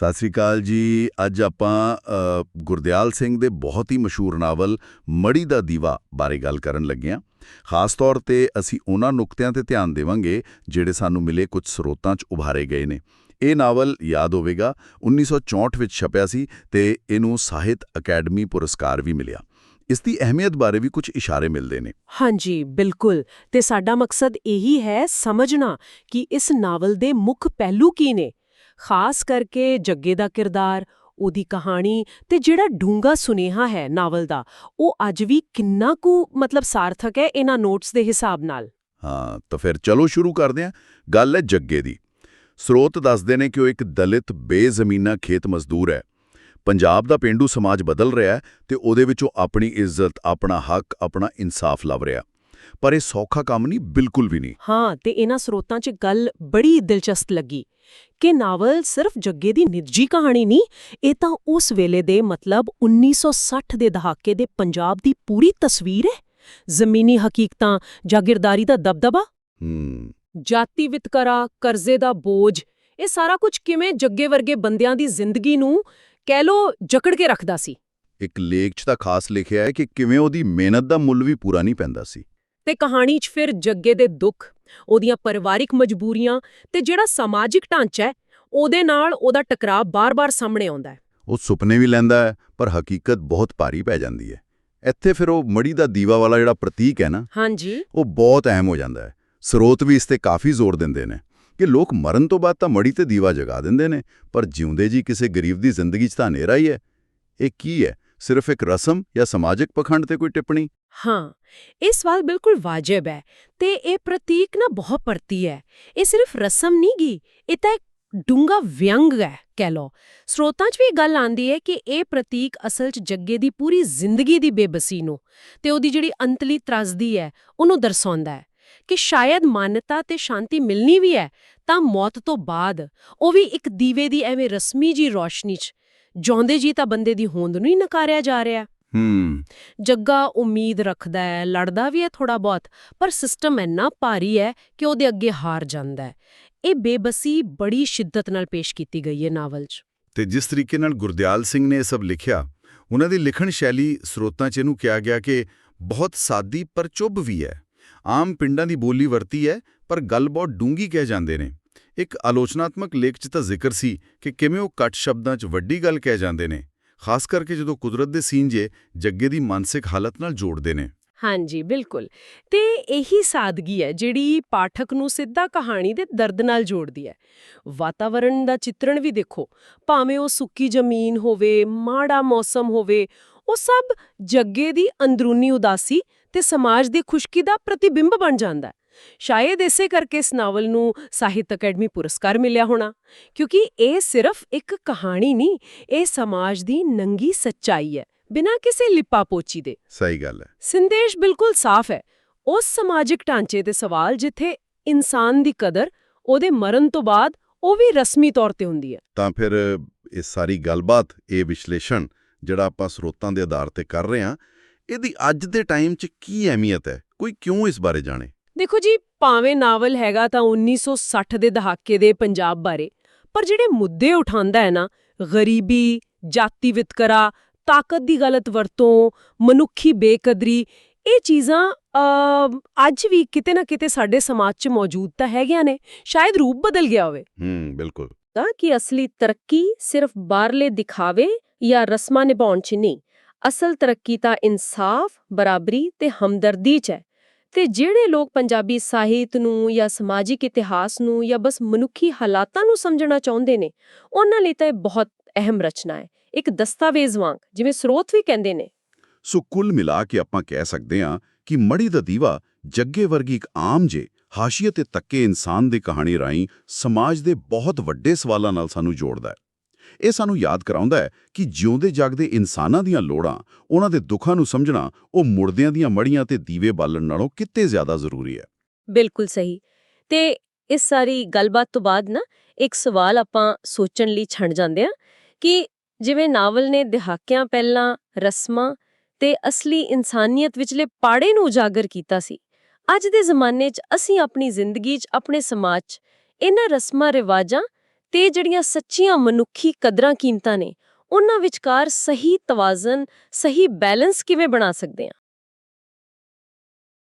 ਸਤਿ ਸ੍ਰੀ ਅਕਾਲ ਜੀ। ਅੱਜ ਆਪਾਂ ਗੁਰਦਿਆਲ ਸਿੰਘ ਦੇ ਬਹੁਤ ਹੀ ਮਸ਼ਹੂਰ ਨਾਵਲ ਮੜੀ ਦਾ ਦੀਵਾ ਬਾਰੇ ਗੱਲ ਕਰਨ ਲੱਗੇ ਹਾਂ ਖਾਸ ਤੌਰ ਤੇ ਅਸੀਂ ਉਹਨਾਂ ਨੁਕਤਿਆਂ ਤੇ ਧਿਆਨ ਦੇਵਾਂਗੇ ਜਿਹੜੇ ਸਾਨੂੰ ਮਿਲੇ ਕੁਝ ਸਰੋਤਾਂ 'ਚ ਉਭਾਰੇ ਗਏ ਨੇ। ਇਹ ਨਾਵਲ ਯਾਦ ਹੋਵੇਗਾ 1964 ਵਿੱਚ ਛਪਿਆ ਸੀ ਤੇ ਇਹਨੂੰ ਸਾਹਿਤ ਅਕੈਡਮੀ ਪੁਰਸਕਾਰ ਵੀ ਮਿਲਿਆ। ਇਸ ਦੀ ਅਹਿਮੀਅਤ ਬਾਰੇ ਵੀ ਕੁਝ ਇਸ਼ਾਰੇ ਮਿਲਦੇ ਨੇ। ਹਾਂਜੀ, ਬਿਲਕੁਲ। ਤੇ ਸਾਡਾ ਮਕਸਦ ਇਹੀ ਹੈ ਸਮਝਣਾ ਕਿ ਇਸ ਨਾਵਲ ਦੇ ਮੁੱਖ ਪਹਿਲੂ ਕੀ ਨੇ। ਖਾਸ ਕਰਕੇ ਜੱਗੇ ਦਾ ਕਿਰਦਾਰ, ਉਹਦੀ ਕਹਾਣੀ ਤੇ ਜਿਹੜਾ ਡੂੰਗਾ ਸੁਨੇਹਾ ਹੈ ਨਾਵਲ ਦਾ, ਉਹ ਅੱਜ ਵੀ ਕਿੰਨਾ ਕੁ ਮਤਲਬ ਸਾਰਥਕ ਹੈ ਇਹਨਾਂ ਨੋਟਸ ਦੇ ਹਿਸਾਬ ਨਾਲ? ਹਾਂ, ਤਾਂ ਫਿਰ ਚਲੋ ਸ਼ੁਰੂ ਕਰਦੇ ਹਾਂ। ਗੱਲ ਹੈ ਜੱਗੇ ਦੀ। ਸਰੋਤ ਦੱਸਦੇ ਨੇ ਕਿ ਉਹ ਇੱਕ ਦਲਿਤ, ਬੇਜ਼ਮੀਨਾ ਖੇਤ ਮਜ਼ਦੂਰ ਹੈ। ਪੰਜਾਬ ਦਾ ਪਿੰਡੂ ਸਮਾਜ ਬਦਲ ਰਿਹਾ ਹੈ ਤੇ ਉਹਦੇ ਵਿੱਚੋਂ ਆਪਣੀ ਇੱਜ਼ਤ, ਆਪਣਾ ਹੱਕ, ਆਪਣਾ ਇਨਸਾਫ ਲੱਭ ਰਿਹਾ। ਪਰ ਇਹ ਸੌਖਾ ਕੰਮ ਨਹੀਂ ਬਿਲਕੁਲ ਵੀ ਨਹੀਂ। ਹਾਂ ਤੇ ਇਹਨਾਂ ਸਰੋਤਾਂ 'ਚ ਗੱਲ ਬੜੀ ਦਿਲਚਸਪ ਲੱਗੀ ਕਿ ਨਾਵਲ ਸਿਰਫ ਜੱਗੇ ਦੀ ਨਿੱਜੀ ਕਹਾਣੀ ਨਹੀਂ ਇਹ ਤਾਂ ਉਸ ਵੇਲੇ ਦੇ ਮਤਲਬ 1960 ਦੇ ਦਹਾਕੇ ਦੇ ਪੰਜਾਬ ਦੀ ਪੂਰੀ ਤਸਵੀਰ ਹੈ। ਜ਼ਮੀਨੀ ਹਕੀਕਤਾਂ ਜਾਗੀਰਦਾਰੀ ਦਾ ਦਬਦਬਾ। ਹੂੰ। ਜਾਤੀ ਵਿਤਕਰਾ ਕਰਜ਼ੇ ਦਾ ਬੋਝ ਇਹ ਸਾਰਾ ਕੁਝ ਕਿਵੇਂ ਜੱਗੇ ਵਰਗੇ ਬੰਦਿਆਂ ਦੀ ਜ਼ਿੰਦਗੀ ਨੂੰ ਕਹਿ ਲੋ ਜਕੜ ਕੇ ਰੱਖਦਾ ਸੀ। ਇੱਕ ਲੇਖ 'ਚ ਤਾਂ ਖਾਸ ਲਿਖਿਆ ਹੈ ਕਿ ਕਿਵੇਂ ਉਹਦੀ ਮਿਹਨਤ ਦਾ ਮੁੱਲ ਵੀ ਪੂਰਾ ਨਹੀਂ ਪੈਂਦਾ ਸੀ। ਤੇ ਕਹਾਣੀ 'ਚ ਫਿਰ ਜੱਗੇ ਦੇ ਦੁੱਖ ਉਹਦੀਆਂ ਪਰਿਵਾਰਿਕ ਮਜਬੂਰੀਆਂ ਤੇ ਜਿਹੜਾ ਸਮਾਜਿਕ ਢਾਂਚਾ ਹੈ ਉਹਦੇ ਨਾਲ ਉਹਦਾ ਟਕਰਾਅ ਬਾਰ-ਬਾਰ ਸਾਹਮਣੇ ਆਉਂਦਾ ਹੈ। ਉਹ ਸੁਪਨੇ ਵੀ ਲੈਂਦਾ ਹੈ ਪਰ ਹਕੀਕਤ ਬਹੁਤ ਭਾਰੀ ਪੈ ਜਾਂਦੀ ਹੈ। ਇੱਥੇ ਫਿਰ ਉਹ ਮੜੀ ਦਾ ਦੀਵਾ ਵਾਲਾ ਜਿਹੜਾ ਪ੍ਰਤੀਕ ਹੈ ਨਾ ਹਾਂਜੀ। ਉਹ ਬਹੁਤ ਅਹਿਮ ਹੋ ਜਾਂਦਾ ਹੈ। ਸਰੋਤ ਵੀ ਇਸ ਤੇ ਕਾਫੀ ਜ਼ੋਰ ਦਿੰਦੇ ਨੇ ਕਿ ਲੋਕ ਮਰਨ ਤੋਂ ਬਾਅਦ ਤਾਂ ਮੜੀ ਤੇ ਦੀਵਾ ਜਗਾ ਦਿੰਦੇ ਨੇ ਪਰ ਜਿਉਂਦੇ ਜੀ ਕਿਸੇ ਗਰੀਬ ਦੀ ਜ਼ਿੰਦਗੀ 'ਚ ਤਾਂ ਹਨੇਰਾ ਹੀ ਹੈ। ਇਹ ਕੀ ਹੈ? ਸਿਰਫ ਇੱਕ ਰਸਮ ਜਾਂ ਸਮਾਜਿਕ ਪਖੰਡ ਤੇ ਕੋਈ ਟਿੱਪਣੀ? ਹਾਂ, ਇਹ ਸਵਾਲ ਬਿਲਕੁਲ ਵਾਜਬ ਹੈ ਤੇ ਇਹ ਪ੍ਰਤੀਕ ਨਾ ਬਹੁਤ ਪਰਤੀ ਹੈ। ਇਹ ਸਿਰਫ ਰਸਮ ਨਹੀਂ ਗੀ, ਇਹ ਤਾਂ ਇੱਕ ਡੂੰਗਾ ਵਿਅੰਗ ਹੈ, ਕਹਿ ਲੋ ਸਰੋਤਾਂ 'ਚ ਵੀ ਇਹ ਗੱਲ ਆਂਦੀ ਹੈ ਕਿ ਇਹ ਪ੍ਰਤੀਕ ਅਸਲ 'ਚ ਜੱਗੇ ਦੀ ਪੂਰੀ ਜ਼ਿੰਦਗੀ ਦੀ ਬੇਬਸੀ ਨੂੰ ਤੇ ਉਹਦੀ ਜਿਹੜੀ ਅੰਤਲੀ ਤਰਾਸਦੀ ਹੈ, ਉਹਨੂੰ ਦਰਸਾਉਂਦਾ ਹੈ ਕਿ ਸ਼ਾਇਦ ਮਾਨਤਾ ਤੇ ਸ਼ਾਂਤੀ ਮਿਲਣੀ ਵੀ ਹੈ, ਤਾਂ ਮੌਤ ਤੋਂ ਬਾਅਦ ਉਹ ਵੀ ਇੱਕ ਦੀਵੇ ਦੀ ਐਵੇਂ ਰਸਮੀ ਜੀ ਰੋਸ਼ਨੀ 'ਚ ਜਿਉਂਦੇ ਜੀ ਤਾਂ ਬੰਦੇ ਦੀ ਹੋਂਦ ਨੂੰ ਹੀ ਨਕਾਰਿਆ ਜਾ ਰਿਹਾ। ਹੂੰ। ਜੱਗਾ ਉਮੀਦ ਰੱਖਦਾ ਹੈ ਲੜਦਾ ਵੀ ਹੈ ਥੋੜਾ ਬਹੁਤ ਪਰ ਸਿਸਟਮ ਇੰਨਾ ਭਾਰੀ ਹੈ ਕਿ ਉਹਦੇ ਅੱਗੇ ਹਾਰ ਜਾਂਦਾ ਹੈ। ਇਹ ਬੇਬਸੀ ਬੜੀ ਸ਼ਿੱਦਤ ਨਾਲ ਪੇਸ਼ ਕੀਤੀ ਗਈ ਹੈ ਨਾਵਲ 'ਚ। ਤੇ ਜਿਸ ਤਰੀਕੇ ਨਾਲ ਗੁਰਦਿਆਲ ਸਿੰਘ ਨੇ ਇਹ ਸਭ ਲਿਖਿਆ ਉਹਨਾਂ ਦੀ ਲਿਖਣ ਸ਼ੈਲੀ ਸਰੋਤਾਂ 'ਚ ਇਹਨੂੰ ਕਿਹਾ ਗਿਆ ਕਿ ਬਹੁਤ ਸਾਦੀ ਪਰ ਚੁੱਭ ਵੀ ਹੈ। ਆਮ ਪਿੰਡਾਂ ਦੀ ਬੋਲੀ ਵਰਤੀ ਹੈ ਪਰ ਗੱਲ ਬਹੁਤ ਡੂੰਗੀ ਕਹਿ ਜਾਂਦੇ ਨੇ। ਇੱਕ ਆਲੋਚਨਾਤਮਕ ਲੇਖ 'ਚ ਤਾਂ ਜ਼ਿਕਰ ਸੀ ਕਿ ਕਿਵੇਂ ਉਹ ਘੱਟ ਸ਼ਬਦਾਂ 'ਚ ਵੱਡੀ ਗੱਲ ਕਹਿ ਜਾਂਦੇ ਨੇ, ਖਾਸ ਕਰਕੇ ਜਦੋਂ ਕੁਦਰਤ ਦੇ ਸੀਨ ਜੇ ਜੱਗੇ ਦੀ ਮਾਨਸਿਕ ਹਾਲਤ ਨਾਲ ਜੋੜਦੇ ਨੇ। ਹਾਂਜੀ, ਬਿਲਕੁਲ। ਤੇ ਇਹੀ ਸਾਦਗੀ ਹੈ ਜਿਹੜੀ ਪਾਠਕ ਨੂੰ ਸਿੱਧਾ ਕਹਾਣੀ ਦੇ ਦਰਦ ਨਾਲ ਜੋੜਦੀ ਹੈ। ਵਾਤਾਵਰਣ ਦਾ ਚਿੱਤਰਣ ਵੀ ਦੇਖੋ, ਭਾਵੇਂ ਉਹ ਸੁੱਕੀ ਜ਼ਮੀਨ ਹੋਵੇ, ਮਾੜਾ ਮੌਸਮ ਹੋਵੇ, ਉਹ ਸਭ ਜੱਗੇ ਦੀ ਅੰਦਰੂਨੀ ਉਦਾਸੀ ਤੇ ਸਮਾਜ ਦੀ ਖੁਸ਼ਕੀ ਦਾ ਪ੍ਰਤੀਬਿੰਬ ਬਣ ਜਾਂਦਾ ਹੈ। ਸ਼ਾਇਦ ਇਸੇ ਕਰਕੇ ਇਸ ਨਾਵਲ ਨੂੰ ਸਾਹਿਤ ਅਕੈਡਮੀ ਪੁਰਸਕਾਰ ਮਿਲਿਆ ਹੋਣਾ ਕਿਉਂਕਿ ਇਹ ਸਿਰਫ ਇੱਕ ਕਹਾਣੀ ਨਹੀਂ ਇਹ ਸਮਾਜ ਦੀ ਨੰਗੀ ਸੱਚਾਈ ਹੈ ਬਿਨਾਂ ਕਿਸੇ ਲਿਪਾ-ਪੋਚੀ ਦੇ। ਸਹੀ ਗੱਲ ਹੈ। ਸੰਦੇਸ਼ ਬਿਲਕੁਲ ਸਾਫ਼ ਹੈ। ਉਸ ਸਮਾਜਿਕ ਢਾਂਚੇ ਤੇ ਸਵਾਲ ਜਿੱਥੇ ਇਨਸਾਨ ਦੀ ਕਦਰ ਉਹਦੇ ਮਰਨ ਤੋਂ ਬਾਅਦ ਉਹ ਵੀ ਰਸਮੀ ਤੌਰ ਤੇ ਹੁੰਦੀ ਹੈ। ਤਾਂ ਫਿਰ ਇਹ ਸਾਰੀ ਗੱਲਬਾਤ ਇਹ ਵਿਸ਼ਲੇਸ਼ਣ ਜਿਹੜਾ ਆਪਾਂ ਸਰੋਤਾਂ ਦੇ ਆਧਾਰ ਤੇ ਕਰ ਰਹੇ ਹਾਂ ਇਹਦੀ ਅੱਜ ਦੇ ਟਾਈਮ 'ਚ ਕੀ ਅਹਿਮੀਅਤ ਹੈ? ਕੋਈ ਕਿਉਂ ਇਸ ਬਾਰੇ ਜਾਣੇ? ਦੇਖੋ ਜੀ ਭਾਵੇਂ ਨਾਵਲ ਹੈਗਾ ਤਾਂ 1960 ਦੇ ਦਹਾਕੇ ਦੇ ਪੰਜਾਬ ਬਾਰੇ ਪਰ ਜਿਹੜੇ ਮੁੱਦੇ ਉਠਾਉਂਦਾ ਹੈ ਨਾ ਗਰੀਬੀ ਜਾਤੀ ਵਿਤਕਰਾ ਤਾਕਤ ਦੀ ਗਲਤ ਵਰਤੋਂ ਮਨੁੱਖੀ ਬੇਕਦਰੀ ਇਹ ਚੀਜ਼ਾਂ ਅ, ਅੱਜ ਵੀ ਕਿਤੇ ਨਾ ਕਿਤੇ ਸਾਡੇ ਸਮਾਜ 'ਚ ਮੌਜੂਦ ਤਾਂ ਹੈਗੀਆਂ ਨੇ ਸ਼ਾਇਦ ਰੂਪ ਬਦਲ ਗਿਆ ਹੋਵੇ। ਹੂੰ ਬਿਲਕੁਲ। ਤਾਂ ਕਿ ਅਸਲੀ ਤਰੱਕੀ ਸਿਰਫ ਬਾਹਰਲੇ ਦਿਖਾਵੇ ਜਾਂ ਰਸਮਾਂ ਨਿਭਾਉਣ 'ਚ ਨਹੀਂ ਅਸਲ ਤਰੱਕੀ ਤਾਂ ਇਨਸਾਫ ਬਰਾਬਰੀ ਤੇ ਹਮਦਰਦੀ 'ਚ ਹੈ। ਤੇ ਜਿਹੜੇ ਲੋਕ ਪੰਜਾਬੀ ਸਾਹਿਤ ਨੂੰ ਜਾਂ ਸਮਾਜਿਕ ਇਤਿਹਾਸ ਨੂੰ ਜਾਂ ਬਸ ਮਨੁੱਖੀ ਹਾਲਾਤਾਂ ਨੂੰ ਸਮਝਣਾ ਚਾਹੁੰਦੇ ਨੇ, ਉਹਨਾਂ ਲਈ ਤਾਂ ਇਹ ਬਹੁਤ ਅਹਿਮ ਰਚਨਾ ਹੈ। ਇੱਕ ਦਸਤਾਵੇਜ਼ ਵਾਂਗ, ਜਿਵੇਂ ਸਰੋਤ ਵੀ ਕਹਿੰਦੇ ਨੇ। ਸੋ ਕੁੱਲ ਮਿਲਾ ਕੇ ਆਪਾਂ ਕਹਿ ਸਕਦੇ ਹਾਂ ਕਿ ਮੜੀ ਦਾ ਦੀਵਾ ਜੱਗੇ ਵਰਗੀ ਇੱਕ ਆਮ ਜੇ ਹਾਸ਼ੀਏ ਤੇ ਤੱਕੇ ਇਨਸਾਨ ਦੀ ਕਹਾਣੀ ਰਾਹੀਂ ਸਮਾਜ ਦੇ ਬਹੁਤ ਵੱਡੇ ਸਵਾਲਾਂ ਨਾਲ ਸਾਨੂੰ ਜੋੜਦਾ ਹੈ। ਇਹ ਸਾਨੂੰ ਯਾਦ ਕਰਾਉਂਦਾ ਹੈ ਕਿ ਜਿਉਂਦੇ ਜਾਗਦੇ ਇਨਸਾਨਾਂ ਦੀਆਂ ਲੋੜਾਂ, ਉਹਨਾਂ ਦੇ ਦੁੱਖਾਂ ਨੂੰ ਸਮਝਣਾ, ਉਹ ਮੁਰਦਿਆਂ ਦੀਆਂ ਮੜੀਆਂ ਤੇ ਦੀਵੇ ਬਾਲਣ ਨਾਲੋਂ ਕਿਤੇ ਜ਼ਿਆਦਾ ਜ਼ਰੂਰੀ ਹੈ। ਬਿਲਕੁਲ ਸਹੀ। ਤੇ ਇਸ ਸਾਰੀ ਗੱਲਬਾਤ ਤੋਂ ਬਾਅਦ ਨਾ, ਇੱਕ ਸਵਾਲ ਆਪਾਂ ਸੋਚਣ ਲਈ ਛੱਡ ਜਾਂਦੇ ਆ ਕਿ ਜਿਵੇਂ ਨਾਵਲ ਨੇ ਦਹਾਕਿਆਂ ਪਹਿਲਾਂ ਰਸਮਾਂ ਤੇ ਅਸਲੀ ਇਨਸਾਨੀਅਤ ਵਿਚਲੇ ਪਾੜੇ ਨੂੰ ਉਜਾਗਰ ਕੀਤਾ ਸੀ, ਅੱਜ ਦੇ ਜ਼ਮਾਨੇ 'ਚ ਅਸੀਂ ਆਪਣੀ ਜ਼ਿੰਦਗੀ 'ਚ, ਆਪਣੇ ਸਮਾਜ 'ਚ ਇਹਨਾਂ ਰਸਮਾਂ ਰਿਵਾਜਾਂ ਤੇ ਜਿਹੜੀਆਂ ਸੱਚੀਆਂ ਮਨੁੱਖੀ ਕਦਰਾਂ ਕੀਮਤਾਂ ਨੇ, ਉਹਨਾਂ ਵਿਚਕਾਰ ਸਹੀ ਤਵਾਜ਼ਨ, ਸਹੀ ਬੈਲੈਂਸ ਕਿਵੇਂ ਬਣਾ ਸਕਦੇ ਹਾਂ?